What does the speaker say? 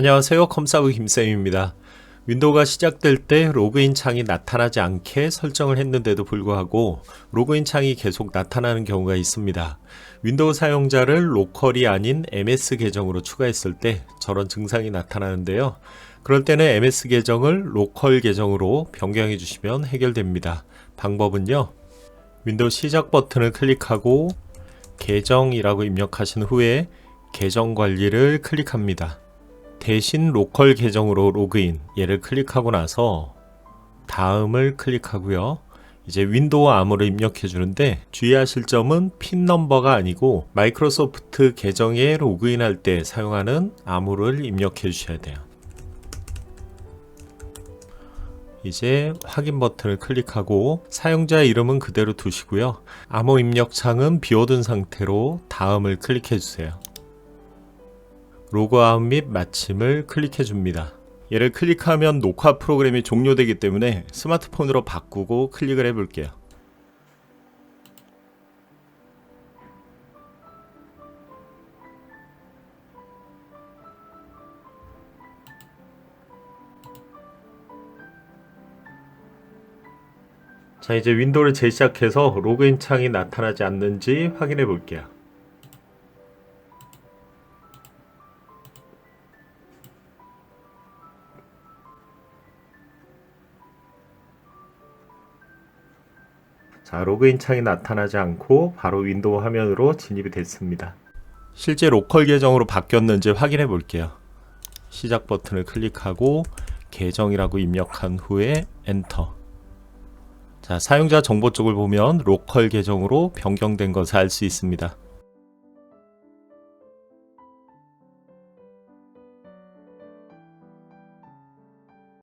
안녕하세요. 컴사브 김쌤입니다. 윈도우가 시작될 때 로그인 창이 나타나지 않게 설정을 했는데도 불구하고 로그인 창이 계속 나타나는 경우가 있습니다. 윈도우 사용자를 로컬이 아닌 MS 계정으로 추가했을 때 저런 증상이 나타나는데요. 그럴 때는 MS 계정을 로컬 계정으로 변경해 주시면 해결됩니다. 방법은요. 윈도우 시작 버튼을 클릭하고 계정이라고 입력하신 후에 계정 관리를 클릭합니다. 대신 로컬 계정으로 로그인 얘를 클릭하고 나서 다음을 클릭하고요. 이제 윈도우 암호를 입력해 주는데 주의하실 점은 핀 넘버가 아니고 마이크로소프트 계정에 로그인할 때 사용하는 암호를 입력해 주셔야 돼요. 이제 확인 버튼을 클릭하고 사용자 이름은 그대로 두시고요. 암호 입력 창은 비워둔 상태로 다음을 클릭해 주세요. 로그아웃 및 마침을 클릭해 줍니다. 얘를 클릭하면 녹화 프로그램이 종료되기 때문에 스마트폰으로 바꾸고 클릭을 해 볼게요. 자, 이제 윈도우를 재시작해서 로그인 창이 나타나지 않는지 확인해 볼게요. 자, 로그인 창이 나타나지 않고 바로 윈도우 화면으로 진입이 됐습니다. 실제 로컬 계정으로 바뀌었는지 확인해 볼게요. 시작 버튼을 클릭하고 계정이라고 입력한 후에 엔터. 자, 사용자 정보 쪽을 보면 로컬 계정으로 변경된 것을 알 수 있습니다.